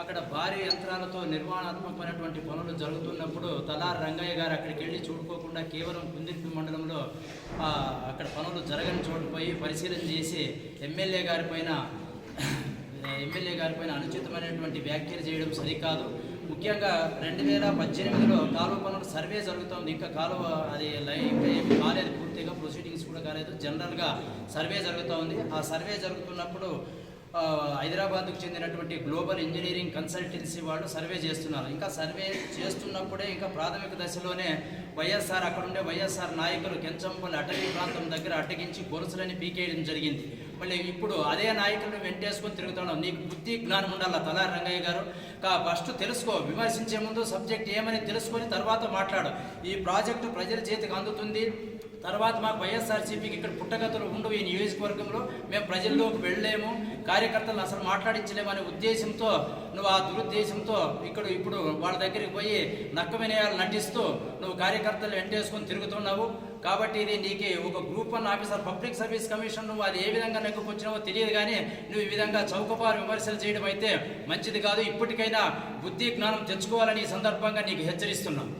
అక్కడ భారీ యంత్రాలతో నిర్మాణాత్మకమైనటువంటి పనులు జరుగుతున్నప్పుడు తలార్ రంగయ్య గారు అక్కడికి వెళ్ళి చూడుకోకుండా కేవలం కుందిర్పి మండలంలో అక్కడ పనులు జరగని చోటు పోయి పరిశీలన చేసి ఎమ్మెల్యే గారి పైన ఎమ్మెల్యే గారి పైన అనుచితమైనటువంటి వ్యాఖ్యలు చేయడం సరికాదు. ముఖ్యంగా రెండు వేల పద్దెనిమిదిలో కాలువ పనులు సర్వే జరుగుతోంది. ఇంకా కాలువ అది ఇంకా ఏమి కాలేదు. పూర్తిగా ప్రొసీడింగ్స్ కూడా కాలేదు. జనరల్గా సర్వే జరుగుతూ ఉంది ఆ సర్వే జరుగుతున్నప్పుడు హైదరాబాద్కు చెందినటువంటి గ్లోబల్ ఇంజనీరింగ్ కన్సల్టెన్సీ వాళ్ళు సర్వే చేస్తున్నారు. ఇంకా సర్వే చేస్తున్నప్పుడే ఇంకా ప్రాథమిక దశలోనే వైఎస్ఆర్ అక్కడ ఉండే వైఎస్ఆర్ నాయకులు కెంచంపల్లి అటవీ ప్రాంతం దగ్గర అటగించి గొలుసులని పీకేయడం జరిగింది. మళ్ళీ ఇప్పుడు అదే నాయకులను వెంటేసుకొని తిరుగుతున్నావు నీకు బుద్ధి జ్ఞానం ఉండాల తలా రంగయ్య గారు? కా ఫస్ట్ తెలుసుకో విమర్శించే ముందు సబ్జెక్ట్ ఏమని తెలుసుకొని తర్వాత మాట్లాడు. ఈ ప్రాజెక్టు ప్రజల చేతికి అందుతుంది. తర్వాత మాకు వైఎస్ఆర్సీపీకి ఇక్కడ పుట్టగతులు ఉండవు ఈ నియోజకవర్గంలో. మేము ప్రజల్లోకి వెళ్ళలేము. కార్యకర్తలను అసలు మాట్లాడించలేము అనే ఉద్దేశంతో నువ్వు ఆ దురుద్దేశంతో ఇక్కడ ఇప్పుడు వాళ్ళ దగ్గరికి పోయి నక్క వినయాలు నటిస్తూ నువ్వు కార్యకర్తలు వెంటేసుకొని తిరుగుతున్నావు. కాబట్టి ఇది నీకు ఒక group one officer public service commission నువ్వు అది ఏ విధంగా నెగ్గుకొచ్చినావో తెలియదు కానీ నువ్వు ఈ విధంగా చౌకపారు విమర్శలు చేయడం అయితే మంచిది కాదు. ఇప్పటికైనా బుద్ధి జ్ఞానం తెచ్చుకోవాలని ఈ సందర్భంగా నీకు హెచ్చరిస్తున్నాను